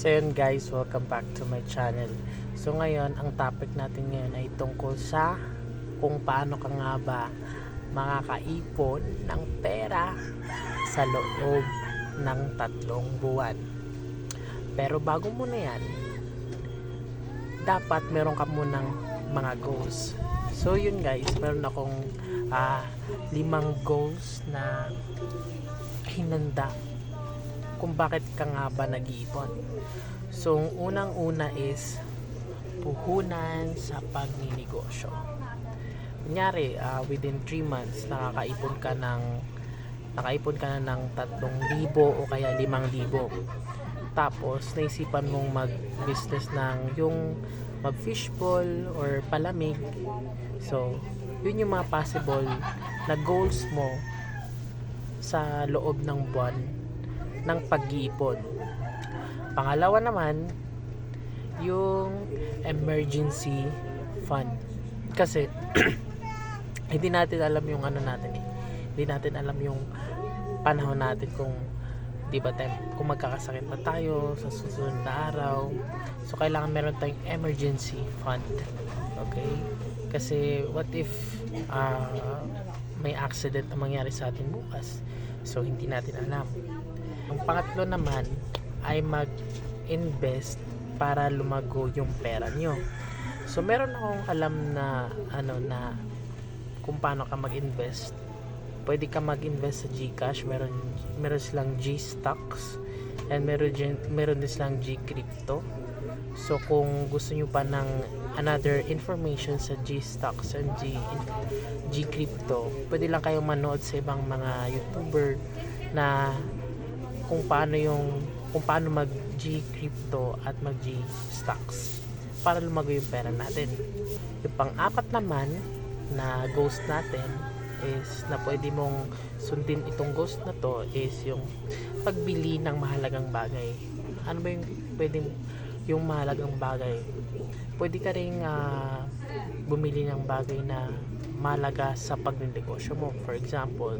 So guys, welcome back to my channel. So ngayon, ang topic natin ngayon ay tungkol sa kung paano ka nga ba makakaipon ng pera sa loob ng tatlong buwan. Pero bago muna yan, dapat meron ka munang mga goals. So yun guys, meron akong ah, limang goals na hinanda kung bakit ka nga ba nag-iipon. So, ang unang-una is puhunan sa pagninegosyo. Kunyari, ah, within 3 months, nakakaipon ka ng nakaipon ka na ng 3,000 o kaya 5,000. Tapos, naisipan mong mag-business ng yung mag-fishball or palamig. So, yun yung mga possible na goals mo sa loob ng buwan ng pag-iipon. Pangalawa naman, yung emergency fund. Kasi, hindi natin alam yung ano natin eh. Hindi natin alam yung panahon natin kung di ba time, kung magkakasakit na tayo sa susunod na araw. So, kailangan meron tayong emergency fund. Okay? Kasi, what if ah, may accident na mangyari sa atin bukas? So, hindi natin alam. Ang pangatlo naman ay mag-invest para lumago yung pera nyo. So meron akong alam na ano na kung paano ka mag-invest. Pwede ka mag-invest sa GCash, meron meron silang G-Stocks and meron meron din silang G-Crypto. So kung gusto nyo pa ng another information sa G-Stocks and G G-Crypto, pwede lang kayong manood sa ibang mga YouTuber na kung paano yung kung paano mag G crypto at mag G stocks para lumago yung pera natin. Yung pang-apat naman na ghost natin is na pwede mong sundin itong ghost na to is yung pagbili ng mahalagang bagay. Ano ba yung pwedeng yung mahalagang bagay? Pwede ka ring ah, bumili ng bagay na mahalaga sa pagnegosyo mo. For example,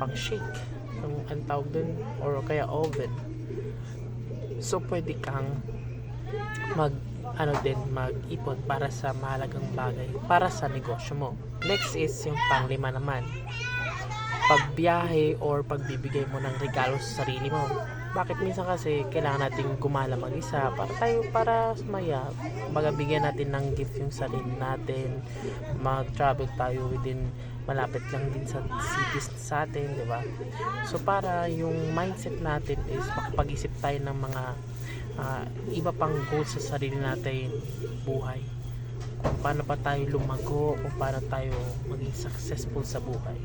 pang shake ang ang tawag dun or kaya oven so pwede kang mag ano din mag-ipon para sa mahalagang bagay para sa negosyo mo. Next is yung panglima naman. Pagbiyahe or pagbibigay mo ng regalo sa sarili mo. Bakit minsan kasi kailangan nating gumala mag-isa para tayo para sumaya baga bigyan natin ng gift yung sarili natin. Mag-travel tayo within malapit lang din sa cities sa atin, di ba? So para yung mindset natin is makapag-isip tayo ng mga ah, iba pang goals sa sarili natin buhay. Kung paano pa tayo lumago, kung paano tayo maging successful sa buhay.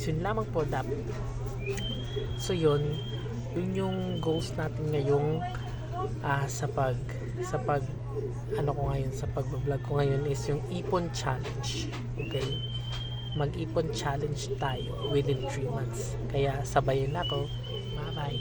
So yun lamang po dapat. So yun, yun yung goals natin ngayong ah, sa pag sa pag ano ko ngayon sa pag-vlog ko ngayon is yung ipon challenge. Okay? Mag-ipon challenge tayo within 3 months. Kaya sabayin ako. Bye-bye.